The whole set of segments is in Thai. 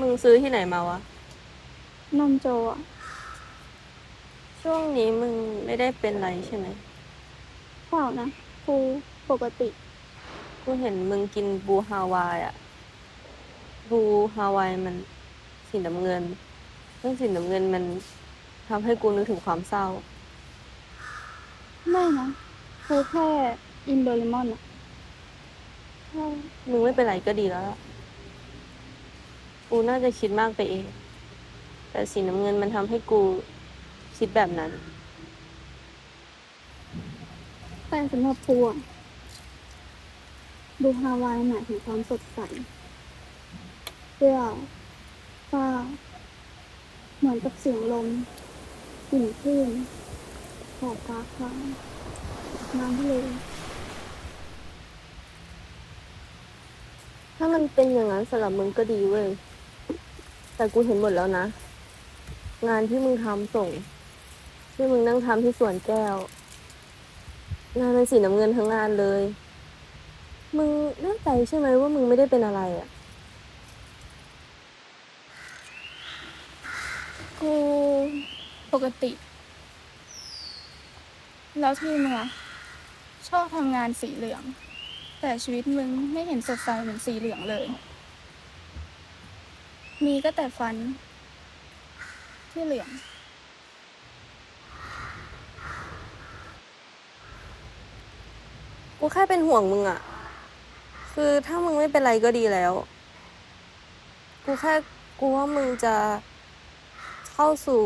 มึงซื้อที่ไหนมาวะ นมโจอะช่วงนี้มึงไม่ได้เป็นไรใช่ไหม เปล่านะกูปกติ กูเห็นมึงกินบูฮาวายอะบูฮาวายมันสีน้ำเงินเรื่องสีน้ำเงินมันทำให้กูนึกถึงความเศร้า ไม่นะกูแค่อินโดเรมอนอะมึงไม่เป็นไรก็ดีแล้วล่ะ กูน่าจะคิดมากไปเอง แต่สีน้ำเงินมันทำให้กูคิดแบบนั้น แต่สำหรับกูอะดูฮาวายหมายถึงความสดใสเปรี้ยวฟ้า เหมือนกับเสียงลมกลิ่นคลื่นขอบฟ้าครามน้ำทะเลถ้ามันเป็นอย่างนั้นสำหรับมึงก็ดีเว้ย แต่กูเห็นหมดแล้วนะ งานที่มึงทำส่ง ที่มึงนั่งทำที่สวนแก้ว งานเป็นสีน้ำเงินทั้งงานเลย มึงแน่ใจใช่ไหมว่ามึงไม่ได้เป็นอะไรอะ่ะ กูปกติ แล้วที่มึงอะชอบทำงานสีเหลือง แต่ชีวิตมึงไม่เห็นสดใสเหมือนสีเหลืองเลย มีก็แต่ฟัน ที่เหลืองกูแค่เป็นห่วงมึงอะ่ะคือถ้ามึงไม่เป็นไรก็ดีแล้ว กูแค่กูว่ามึงจะเข้าสู่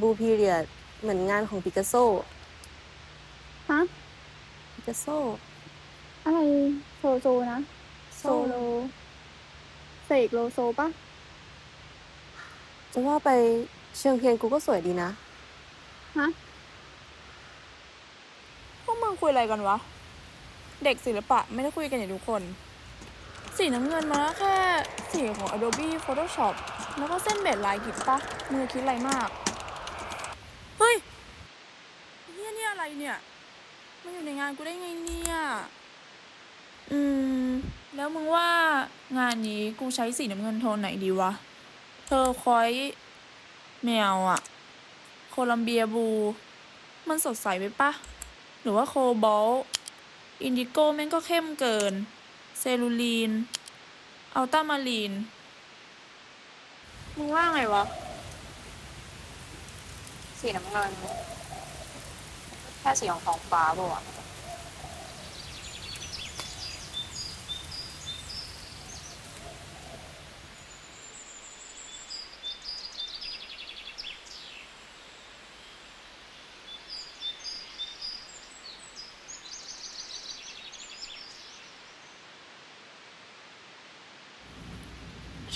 บูพีเรียดเหมือนงานของปิกัสโซ ฮะ ปิกัสโซ อะไรโซโซนะ โซโล เสกโลโซปะ จะว่าไปเชิงเทียนกูก็สวยดีนะ ฮะ พวกมึงคุยอะไรกันวะ เด็กศิลปะไม่ได้คุยกันอย่างทุกคน สีน้ำเงินมันก็แค่สีของ Adobe Photoshop แล้วก็เส้นเบ็ดลายกิดปะมือคิดอะไรมาก เฮ้ยเนี่ยเนี่ยอะไรเนี่ย มันอยู่ในงานกูได้ไงเนี่ย อืม แล้วมึงว่างานนี้กูใช้สีน้ำเงินโทนไหนดีวะ เธอคอยแมวอะโคลัมเบียบู มันสดใสไปปะ หรือว่าโคบอลอินดิโก้แม่งก็เข้มเกิน เซลูลีน อัลตามารีน มึงว่าไงวะ สีน้ำเงิน แค่สีของท้องฟ้าป่ะ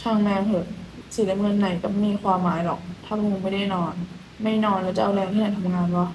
ช่างแม่งเถอะสีน้ำเงินไหนก็ไม่มีความหมายหรอก ถ้ามึงไม่ได้นอน ไม่นอนแล้วจะเอาแรงที่ไหนทำงานวะ